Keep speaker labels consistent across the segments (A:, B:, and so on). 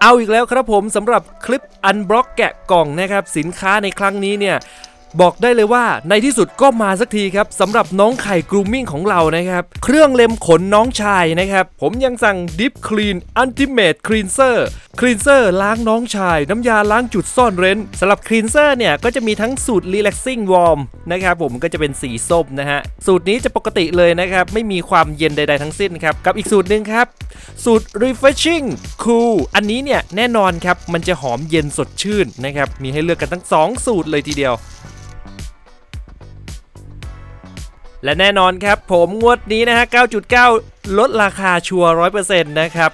A: เอาอีกแล้วครับผมสำหรับคลิปอันบล็อกแกะกล่องนะครับ สินค้าในครั้งนี้เนี่ยบอกได้เลยว่าในที่สุดก็มาสักทีครับสำหรับน้องไข่กรูมมิ่งของเรานะครับ เครื่องเล็มขนน้องชายนะครับ ผมยังสั่ง Deep Clean Ultimate Cleanser คลีนเซอร์ล้างน้องชาย น้ำยาล้างจุดซ่อนเร้นสำหรับ Cleanser เนี่ยก็จะมีทั้งสูตร Relaxing Warm นะครับผมก็จะเป็นสีส้มนะฮะ สูตรนี้จะปกติเลยนะครับ ไม่มีความเย็นใด ๆ ทั้งสิ้นครับ กับอีกสูตรหนึ่งครับ สูตร refreshing cool อันนี้เนี่ยแน่นอนครับ มันจะหอมเย็นสดชื่นนะครับ มีให้เลือกกันทั้ง 2 สูตรเลยทีเดียวและแน่นอนครับ ผมงวดนี้นะฮะ 9.9 ลดราคาชัวร์100%นะครับ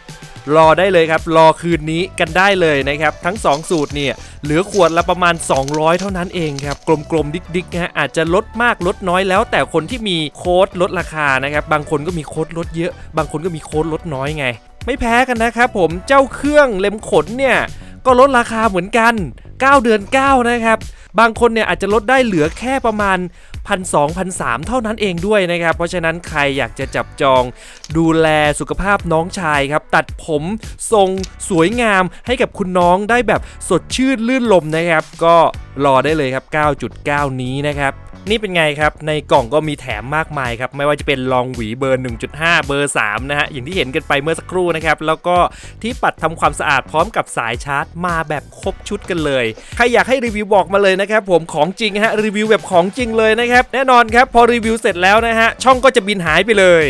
A: รอได้เลยครับ รอคืนนี้กันได้เลยนะครับ ทั้ง 2 สูตรเนี่ยเหลือขวดละประมาณ 200 เท่านั้นเองครับ กลมๆ ดิกๆนะฮะอาจจะลดมากลดน้อยแล้ว แต่คนที่มีโค้ดลดราคานะครับบางคนก็มีโค้ดลดเยอะ บางคนก็มีโค้ดลดน้อยไง ไม่แพ้กันนะครับผมเจ้าเครื่องเล็มขนเนี่ยก็ลดราคาเหมือนกัน 9 เดือน 9 นะครับ บางคนเนี่ยอาจจะลดได้เหลือแค่ประมาณ พันสองพันสามเท่านั้นเองด้วยนะครับ เพราะฉะนั้นใครอยากจะจับจอง ดูแลสุขภาพน้องชายครับ ตัดผมทรงสวยงามให้กับคุณน้องได้แบบสดชื่นลื่นลมนะครับ ก็รอได้เลยครับ 9.9 นี้นะครับ นี่เป็นไงครับ ในกล่องก็มีแถมมากมายครับ ไม่ว่าจะเป็นลองหวีเบอร์ 1.5 เบอร์ 3 นะฮะ อย่างที่เห็นกันไปเมื่อสักครู่นะครับ แล้วก็ที่ปัดทำความสะอาดพร้อมกับสายชาร์จมาแบบครบชุดกันเลย ใครอยากให้รีวิวบอกมาเลยนะครับผมของจริงฮะ รีวิวแบบของจริงเลยนะครับ แน่นอนครับ พอรีวิวเสร็จแล้วนะฮะ ช่องก็จะบินหายไปเลย